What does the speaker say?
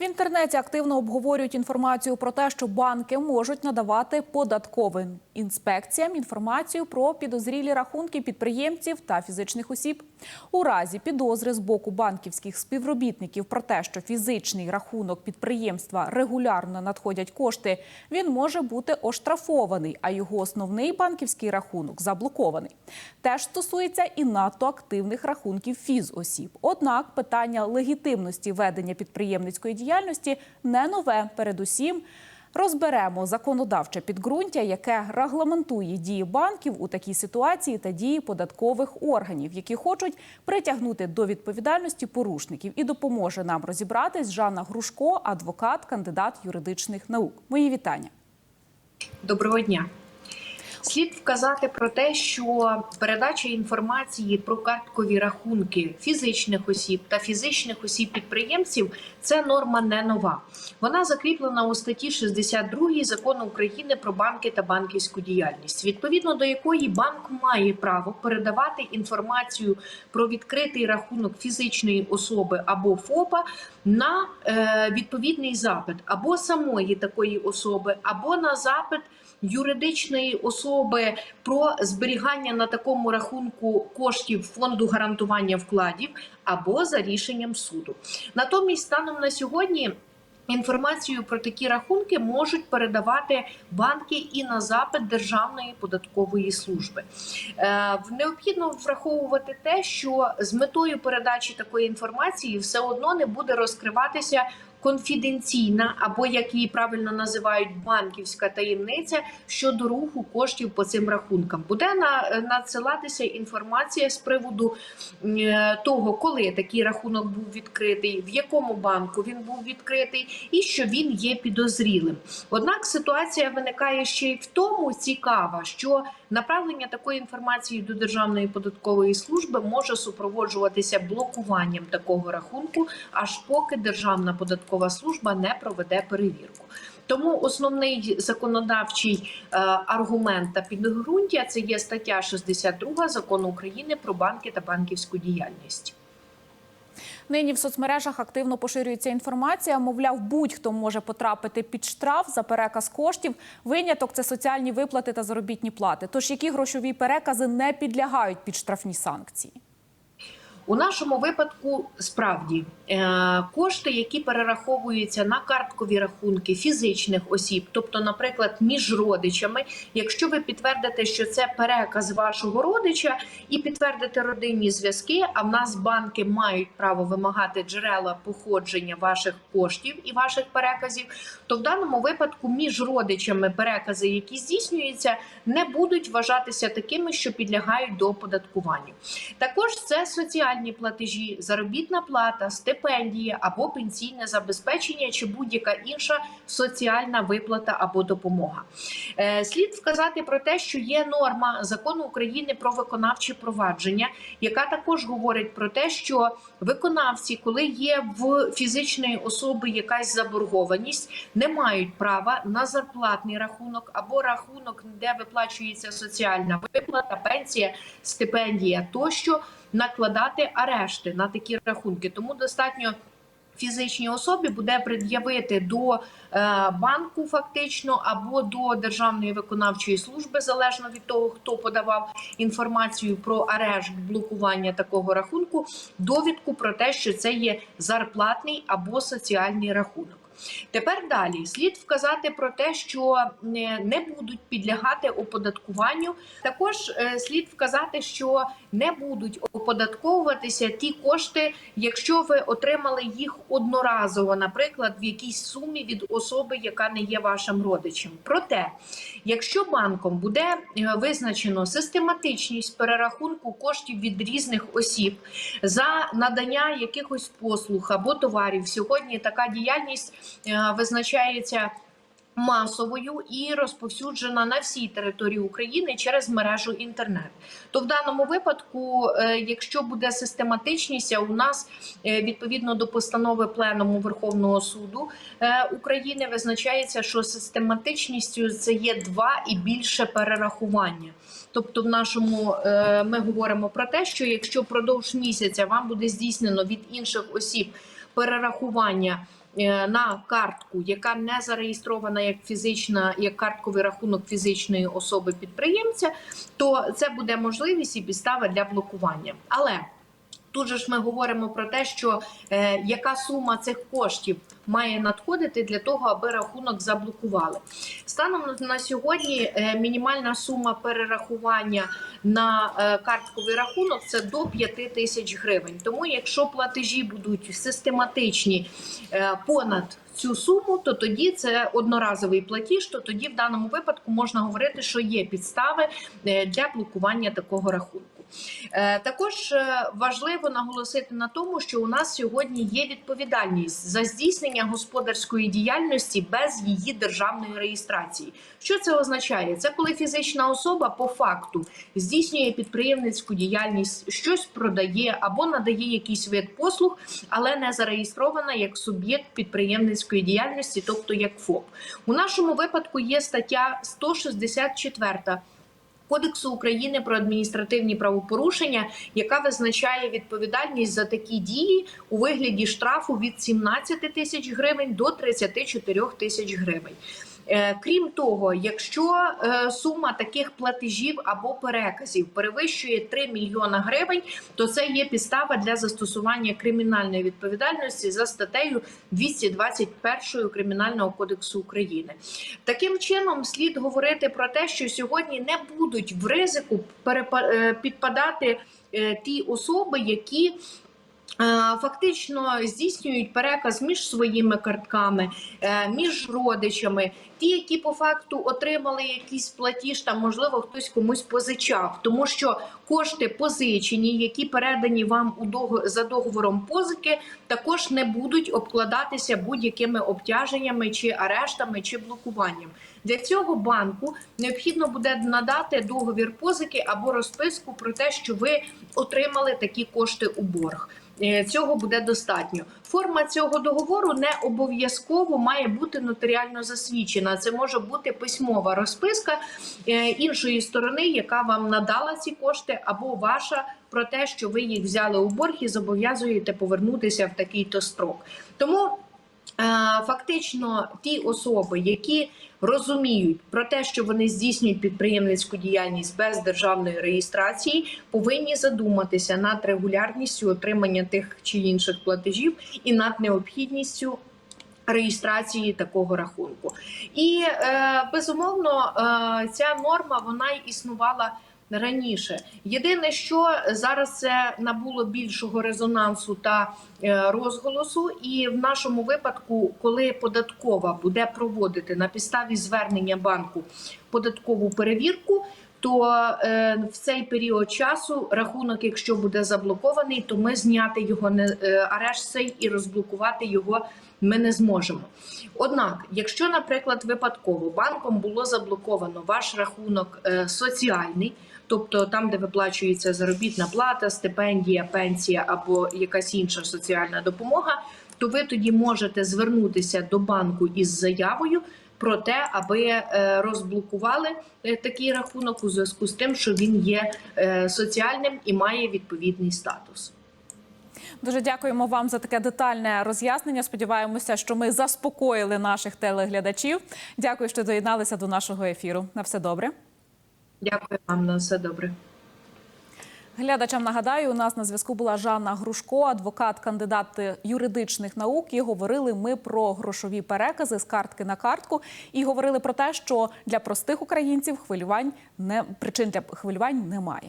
В інтернеті активно обговорюють інформацію про те, що банки можуть надавати податковим інспекціям інформацію про підозрілі рахунки підприємців та фізичних осіб. У разі підозри з боку банківських співробітників про те, що фізичний рахунок підприємства регулярно надходять кошти, він може бути оштрафований, а його основний банківський рахунок заблокований. Теж стосується і надто активних рахунків фізосіб. Однак питання легітимності ведення підприємницької діяльності не нове. Передусім розберемо законодавче підґрунтя, яке регламентує дії банків у такій ситуації та дії податкових органів, які хочуть притягнути до відповідальності порушників, і допоможе нам розібратись Жанна Грушко, адвокат, кандидат юридичних наук. Мої вітання. Доброго дня. Слід вказати про те, що передача інформації про карткові рахунки фізичних осіб та фізичних осіб підприємців це норма не нова. Вона закріплена у статті 62 закону України про банки та банківську діяльність, відповідно до якої банк має право передавати інформацію про відкритий рахунок фізичної особи або ФОПа на е, відповідний запит або самої такої особи, або на запит юридичної особи про зберігання на такому рахунку коштів фонду гарантування вкладів або за рішенням суду. Натомість, станом на сьогодні. Інформацію про такі рахунки можуть передавати банки і на запит Державної податкової служби. Е, необхідно враховувати те, що з метою передачі такої інформації все одно не буде розкриватися конфіденційна або як її правильно називають банківська таємниця щодо руху коштів по цим рахункам. Буде на надсилатися інформація з приводу е, того, коли такий рахунок був відкритий, в якому банку він був відкритий, і що він є підозрілим. Однак ситуація виникає ще й в тому цікава, що направлення такої інформації до Державної податкової служби може супроводжуватися блокуванням такого рахунку, аж поки Державна податкова служба не проведе перевірку. Тому основний законодавчий е, аргумент та підґрунтя це є стаття 62 закону України про банки та банківську діяльність. Нині в соцмережах активно поширюється інформація. Мовляв, будь-хто може потрапити під штраф за переказ коштів. Виняток це соціальні виплати та заробітні плати. Тож які грошові перекази не підлягають під штрафні санкції? У нашому випадку справді е, кошти, які перераховуються на карткові рахунки фізичних осіб, тобто, наприклад, між родичами, якщо ви підтвердите, що це переказ вашого родича, і підтвердите родинні зв'язки, а в нас банки мають право вимагати джерела походження ваших коштів і ваших переказів, то в даному випадку між родичами перекази, які здійснюються, не будуть вважатися такими, що підлягають до оподаткуванню. Також це соціальні соціальні платежі, заробітна плата, стипендія або пенсійне забезпечення чи будь-яка інша соціальна виплата або допомога. Е, слід вказати про те, що є норма закону України про виконавче провадження, яка також говорить про те, що виконавці, коли є в фізичної особи якась заборгованість, не мають права на зарплатний рахунок або рахунок, де виплачується соціальна виплата, пенсія, стипендія тощо накладати арешти на такі рахунки. Тому достатньо. Фізичній особі буде пред'явити до е, банку, фактично, або до державної виконавчої служби, залежно від того, хто подавав інформацію про арешт блокування такого рахунку, довідку про те, що це є зарплатний або соціальний рахунок. Тепер далі слід вказати про те, що не будуть підлягати оподаткуванню. Також е, слід вказати, що не будуть оподатковуватися ті кошти, якщо ви отримали їх одноразово, наприклад, в якійсь сумі від особи, яка не є вашим родичем. Проте, якщо банком буде е, визначено систематичність перерахунку коштів від різних осіб за надання якихось послуг або товарів, сьогодні така діяльність. Е, визначається масовою і розповсюджена на всій території України через мережу інтернет. То в даному випадку, е, якщо буде систематичність, у нас е, відповідно до постанови Пленуму Верховного суду України визначається, що систематичністю це є два і більше перерахування. Тобто, в нашому ми говоримо про те, що якщо продовж місяця вам буде здійснено від інших осіб перерахування. Е, на картку, яка не зареєстрована як фізична, як картковий рахунок фізичної особи підприємця, то це буде можливість і підстава для блокування. Але Тут же ж ми говоримо про те, що е, яка сума цих коштів має надходити для того, аби рахунок заблокували. Станом на- сьогодні е, мінімальна сума перерахування на е, картковий рахунок це до 5 тисяч гривень. Тому, якщо платежі будуть систематичні е, понад цю суму, то тоді це одноразовий платіж. То тоді в даному випадку можна говорити, що є підстави е, для блокування такого рахунку. Е, Також е, важливо наголосити на тому, що у нас сьогодні є відповідальність за здійснення господарської діяльності без її державної реєстрації. Що це означає? Це коли фізична особа по факту здійснює підприємницьку діяльність, щось продає або надає якийсь вид послуг, але не зареєстрована як суб'єкт підприємницької діяльності, тобто як ФОП. У нашому випадку є стаття 164 Кодексу України про адміністративні правопорушення, яка визначає відповідальність за такі дії у вигляді штрафу від 17 тисяч гривень до 34 тисяч гривень. Е, Крім того, якщо е, сума таких платежів або переказів перевищує 3 мільйона гривень, то це є підстава для застосування кримінальної відповідальності за статтею 221 Кримінального кодексу України. Таким чином, слід говорити про те, що сьогодні не будуть в ризику е, підпадати ті особи, які Фактично здійснюють переказ між своїми картками, е, між родичами, ті, які по факту отримали якийсь платіж, там можливо хтось комусь позичав, тому що кошти позичені, які передані вам у дого- за договором позики, також не будуть обкладатися будь-якими обтяженнями чи арештами чи блокуванням. Для цього банку необхідно буде надати договір позики або розписку про те, що ви отримали такі кошти у борг. Е, Цього буде достатньо. Форма цього договору не обов'язково має бути нотаріально засвідчена. Це може бути письмова розписка е, іншої сторони, яка вам надала ці кошти, або ваша про те, що ви їх взяли у борг і зобов'язуєте повернутися в такий-то строк. Тому фактично ті особи, які розуміють про те, що вони здійснюють підприємницьку діяльність без державної реєстрації, повинні задуматися над регулярністю отримання тих чи інших платежів і над необхідністю. Реєстрації такого рахунку, і е, безумовно е, ця норма вона існувала раніше. Єдине, що зараз це набуло більшого резонансу та е, розголосу, і в нашому випадку, коли податкова буде проводити на підставі звернення банку податкову перевірку. То е, в цей період часу рахунок, якщо буде заблокований, то ми зняти його не е, арешт цей і розблокувати його ми не зможемо. Однак, якщо, наприклад, випадково банком було заблоковано ваш рахунок е, соціальний, тобто там, де виплачується заробітна плата, стипендія, пенсія або якась інша соціальна допомога, то ви тоді можете звернутися до банку із заявою. Про те, аби е, розблокували е, такий рахунок у зв'язку з тим, що він є соціальним і має відповідний статус. Дуже дякуємо вам за таке детальне роз'яснення. Сподіваємося, що ми заспокоїли наших телеглядачів. Дякую, що доєдналися до нашого ефіру. На все добре. Дякую вам на все добре. Глядачам нагадаю, у нас на зв'язку була Жанна Грушко, адвокат, кандидат юридичних наук. І говорили ми про грошові перекази з картки на картку. І говорили про те, що для простих українців хвилювань не причин для хвилювань немає.